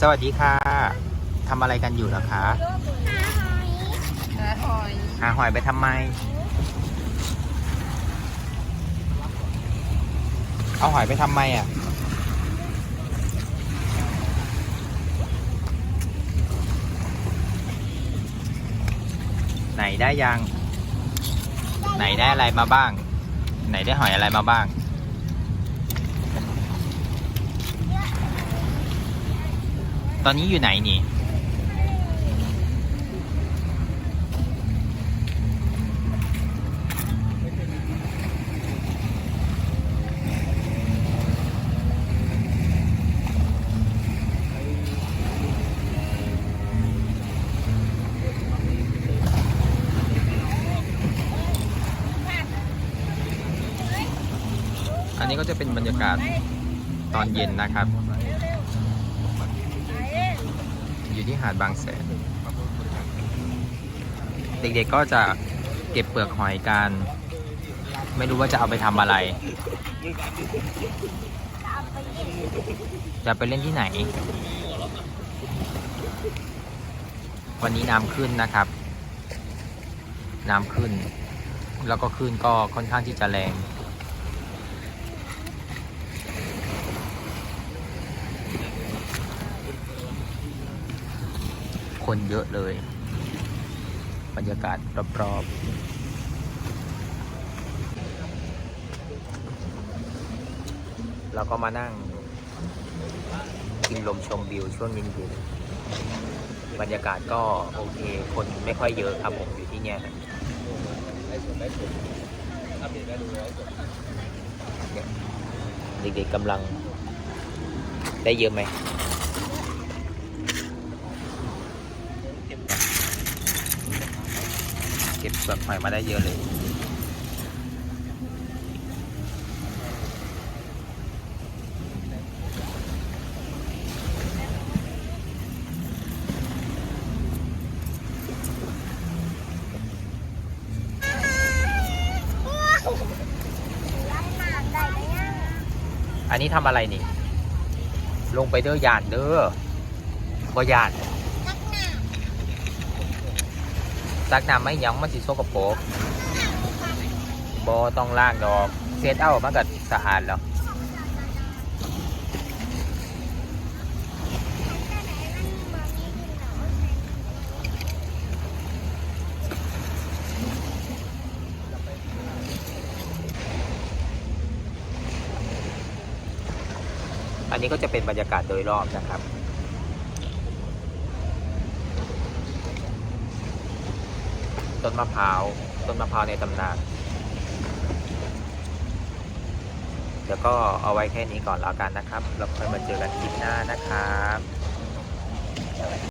สวัสดีค่ะทำอะไรกันอยู่เหรอคะหาหอยหาหอยไปทำไม เอาหอยไปทำไมอะ ไหนได้ยัง ไหนได้อะไรมาบ้าง ไหนได้หอยอะไรมาบ้าง ตอนนี้อยู่ไหนนี่ อันนี้ก็จะเป็นบรรยากาศตอนเย็นนะครับ อยู่ที่หาดบางแสน เด็กๆก็จะเก็บเปลือกหอยกัน ไม่รู้ว่าจะเอาไปทำอะไร จะไปเล่นที่ไหน วันนี้น้ำขึ้นนะครับ น้ำขึ้น แล้วก็คลื่นก็ค่อนข้างที่จะแรง คนเยอะเลย บรรยากาศรอบๆแล้วก็มานั่งกินลมชมวิวช่วงเย็นๆบรรยากาศก็โอเค คนไม่ค่อยเยอะครับผมอยู่ที่เนี่ยเนี่ยเด็กๆกำลังได้เยอะไหม ก็บเปลือกหอยมาได้เยอะเลยอันนี้ทำอะไรนี่ ลงไปเด้อยานเด้อบ่ยาน ซักน้ำไม่ยังมันสิโซกับโปกบอต้องล้างดอกเซตเอามันก็สะอาดแล้วอันนี้ก็จะเป็นบรรยากาศโดยรอบนะครับ ต้นมะพร้าว ต้นมะพร้าวในตำนานเดี๋ยวก็เอาไว้แค่นี้ก่อนแล้วกันนะครับ แล้วค่อยมาเจอกันคลิปหน้านะครับ